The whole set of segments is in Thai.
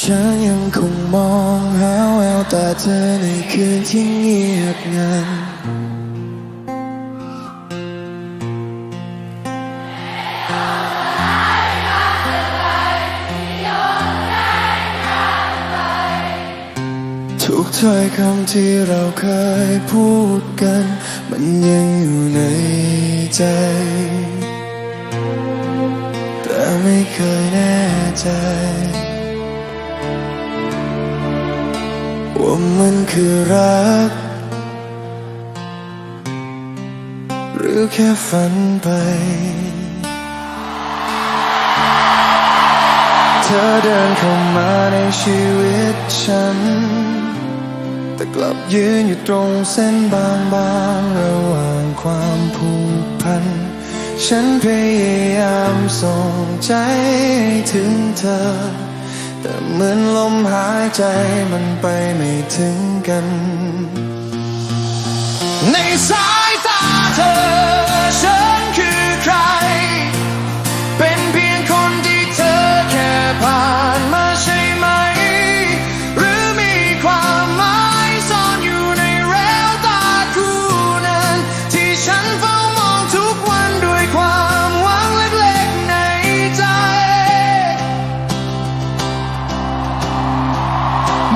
ฉันยังคงมองหาแววตาเธอในคืนที่เงียบงัน ทุกถ้อยคำที่เราเคยพูดกัน มันยังอยู่ในใจ แต่ไม่เคยแน่ใจ ว่ามันคือรัก หรือแค่ฝันไป เธอเดินเข้ามาในชีวิตฉัน แต่กลับยืนอยู่ตรงเส้นบางๆ ระหว่างความผูกพัน ฉันพยายามส่งใจถึงเธอ แต่เหมือนลมหายใจมันไปไม่ถึงกัน ในสายตาเธอ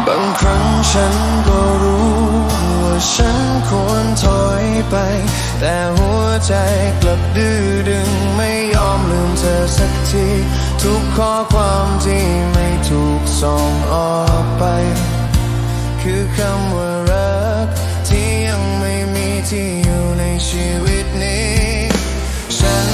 บางครั้งฉันก็รู้ว่าฉันควรถอยไป แต่หัวใจกลับดื้อดึงไม่ยอมลืมเธอสักที ทุกข้อความที่ไม่ถูกส่งออกไป คือคำว่ารัก ที่ยังไม่มีที่อยู่ในชีวิตนี้ ฉัน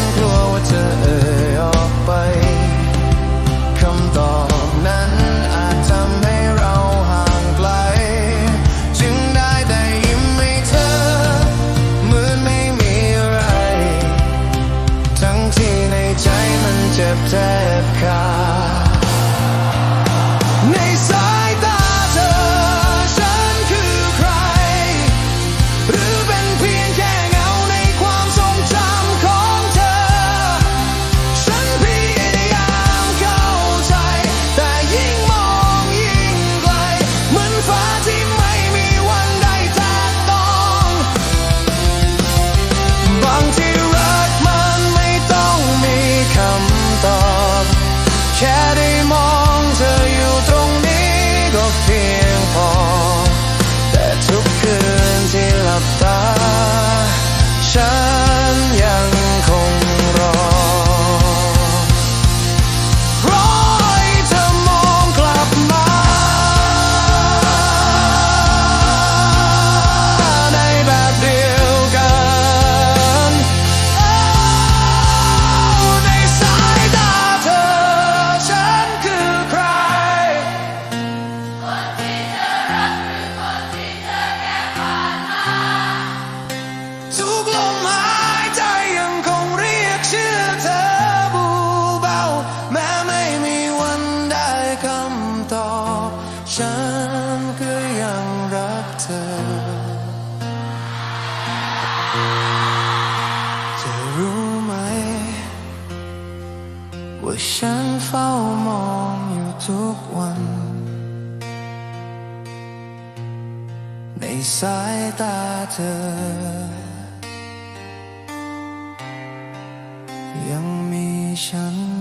ว่าฉันเฝ้ามองอยู่ทุกวัน ในสายตาเธอ ยังมีฉัน